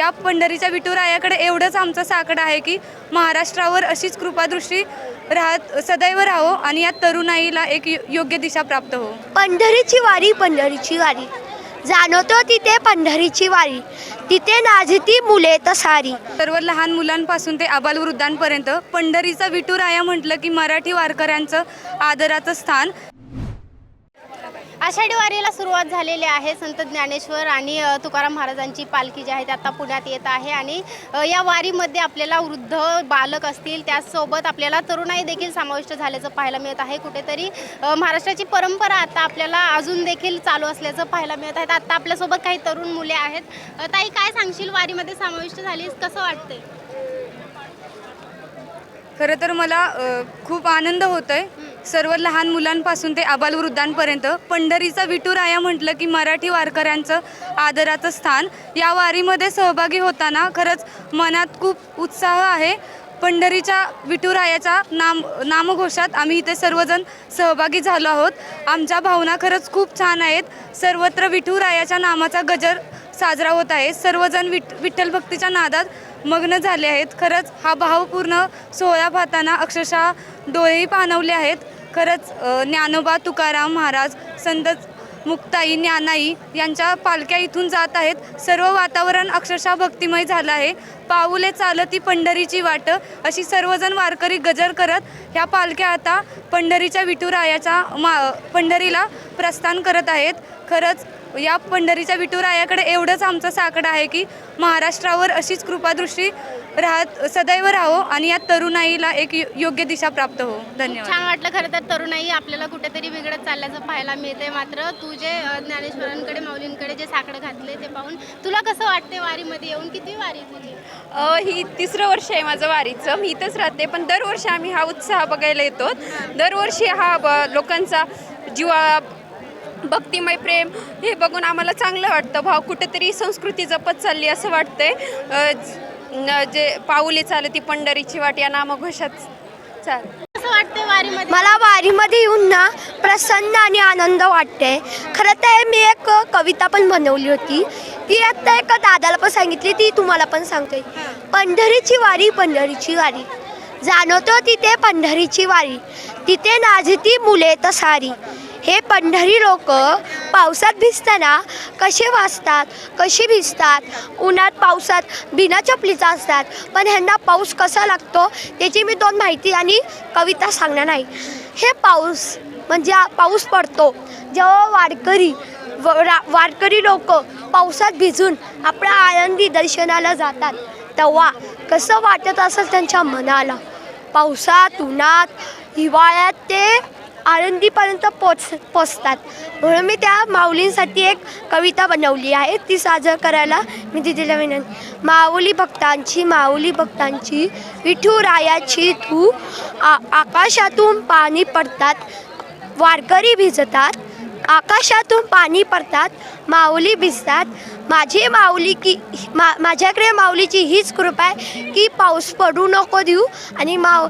या पंढरीच्या विठुरायाकडे एवढंच आमचं साकडं आहे की महाराष्ट्रावर अशीच कृपादृष्टी राहत सदैव राहो आणि या तरुणाईला एक योग्य दिशा प्राप्त हो. पंढरीची वारी पंढरीची वारी. जाणवतो तिथे पंढरीची वारी. तिथे नाचती मुले तर सारी सर्व लहान मुलांपासून ते आबालवृद्धांपर्यंत पंढरीचा विठुराया म्हटलं की मराठी वारकऱ्यांचं आदराचं स्थान. आषाढी वारीला सुरुवात झालेली आहे संत ज्ञानेश्वर आणि तुकाराम महाराजांची पालखी जी आहे ती आता पुण्यात येत आहे आणि या वारीमध्ये आपल्याला वृद्ध बालक असतील त्याचसोबत आपल्याला तरुणाई देखील समाविष्ट झाल्याचं पाहायला मिळत आहे. कुठेतरी महाराष्ट्राची परंपरा आता आपल्याला अजून देखील चालू असल्याचं पाहायला मिळत आहे. आता आपल्यासोबत काही तरुण मुले आहेत. ताई काय सांगशील? वारीमध्ये समाविष्ट झालीस कसं वाटतंय? खरं तर मला खूप आनंद होतोय. सर्व लहान मुलांपासून ते आबालवृद्धांपर्यंत पंढरीचा विठुराया म्हटलं की मराठी वारकऱ्यांचं आदराचं स्थान. या वारीमध्ये सहभागी होताना खरंच मनात खूप उत्साह आहे. पंढरीच्या विठुरायाच्या नाम नामघोषात आम्ही इथे सर्वजण सहभागी झालो आहोत. आमच्या भावना खरंच खूप छान आहेत. सर्वत्र विठुरायाच्या नामाचा गजर साजरा होत आहे. सर्वजण विठ विठ्ठल भक्तीच्या नादात मग्न झाले आहेत. खरंच हा भावपूर्ण सोहळा पाहताना अक्षरशः डोळेही पाणवले आहेत. खरंच ज्ञानोबा तुकाराम महाराज संत मुक्ताई ज्ञानाई यांच्या पालख्या इथून जात आहेत. सर्व वातावरण अक्षरशः भक्तिमय झालं आहे. पाऊले चालती पंढरीची वाट अशी सर्वजण वारकरी गजर करत ह्या पालख्या आता पंढरीच्या विठुरायाच्या मा पंढरीला प्रस्थान करत आहेत. खरंच या पंढरीच्या विठुरायाकडे एवढंच आमचं साकडं आहे की महाराष्ट्रावर अशीच कृपादृष्टी राहत सदैव राहो आणि या तरुणाईला एक यो- योग्य दिशा प्राप्त हो. धन्यवाद. छान वाटलं खरं तर तरुणाई आपल्याला कुठेतरी वेगळं चालल्याचं पाहायला मिळते मात्र. तू जे अ, ज्ञानेश्वरांकडे माऊलींकडे जे साकडं घातले ते पाहून तुला कसं वाटते वारीमध्ये येऊन? किती वारी तुझी अ, ही तिसरं वर्ष आहे माझं वारीचं. मी इथंच राहते पण दरवर्षी आम्ही हा उत्साह बघायला येतो. दरवर्षी हा ब लोकांचा जीवा भक्तिमय प्रेम हे बघून आम्हाला चांगलं वाटतं. भाव कुठेतरी संस्कृती जपत चालली असं वाटतंय. अ, ज- न- जे पाऊले चालती पंढरीची वाट या नामघोषात चाल. वाटते वारीमध्ये? मला वारीमध्ये येऊन ना प्रसन्न आणि आनंद वाटते खरं तर मी एक कविता पण बनवली होती. ती आता एका दादाला पण सांगितली ती तुम्हाला पण सांगते. पंढरीची वारी पंढरीची वारी. जाणवतो तिथे पंढरीची वारी. तिथे नाचती मुले तर सारी हे पंढरी लोक पावसात भिजताना कसे वाचतात कशी भिजतात? उन्हात पावसात बिना चपलीचा असतात. पण ह्यांना पाऊस कसा लागतो त्याची मी दोन माहिती आणि कविता सांगणार नाही. हे पाऊस म्हणजे पाऊस पडतो. जेव्हा वारकरी व- रा- वारकरी लोक पावसात भिजून आपल्या आनंदी दर्शनाला जातात तेव्हा कसं वाटत असेल त्यांच्या मनाला? पावसात उन्हात हिवाळ्यात ते आळंदीपर्यंत पोच पोचतात. म्हणून मी त्या माऊलींसाठी एक कविता बनवली आहे. ती साजर करायला मी तिला विनंती. माऊली भक्तांची माऊली भक्तांची विठुरायाची तू आ आकाशातून पाणी पडतात वारकरी भिजतात आकाशातून पाणी पडतात माऊली भिजतात. माझी माऊली की मा माझ्याकडे माऊलीची हीच कृपा आहे की पाऊस पडू नको देऊ आणि माव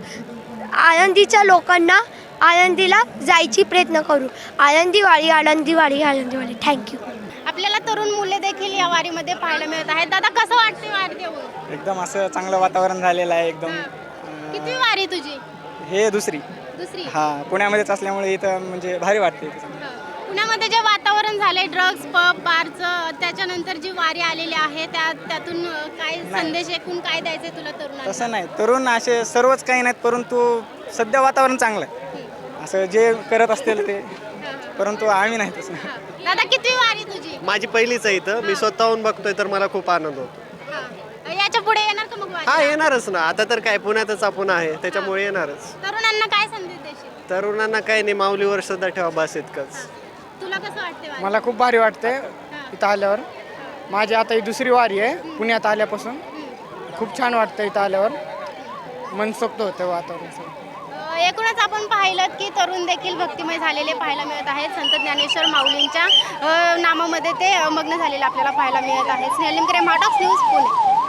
आनंदीच्या लोकांना आनंदीला जायची प्रयत्न करू. आनंदीवाडी आनंदीवाडी आनंदीवाडी थँक्यू आपल्याला तरुण मुले देखील या वारीमध्ये पाहायला मिळत आहेत. दादा कसं वाटते वारी येऊन एकदम असं चांगलं वातावरण झालेलं आहे एकदम किती वारी तुझी? हे दुसरी. दुसरी? हा पुण्यामध्येच असल्यामुळे इथं म्हणजे भारी वाटते इथं. पुण्यामध्ये जे वातावरण झालंय ड्रग्स पब बारचं त्याच्यानंतर जी वारी आलेली आहे त्या त्यातून अ, काय संदेश एकूण काय द्यायचंय तुला तरुणांना? तसं नाही. तरुण असे सर्वच काही नाहीत परंतु सध्या वातावरण चांगलं आहे. असं जे करत असतील ते. परंतु आम्ही नाही तसं. दादा किती वारी तुझी? माझी पहिलीच आहे इथं. मी स्वतःहून बघतोय तर मला खूप आनंद होतो. हं. याच्यापुढे येणार का मग हा येणारच ना. आता तर काय पुण्यातच आपण आहे. त्याच्यामुळे येणारच. तरुणांना काय संदेश देशील? तरुणांना काय नाही. माऊलीवर सध्या ठेवा बस इतकंच. तुला कसं वाटते वारी? मला खूप भारी वाटते इथं आल्यावर. माझी आता ही दुसरी वारी आहे पुण्यात आल्यापासून. खूप छान वाटतं इथं आल्यावर. मनसोक्त होतं वातावरण सगळं. एकूणच आपण पाहिलं की तरुण देखील भक्तिमय झालेले पाहायला मिळत आहेत. संत ज्ञानेश्वर माऊलींच्या नामामध्ये ते मग्न झालेले आपल्याला पाहायला मिळत आहेत स्नेहलिमकडे ऑफ न्यूज पुणे.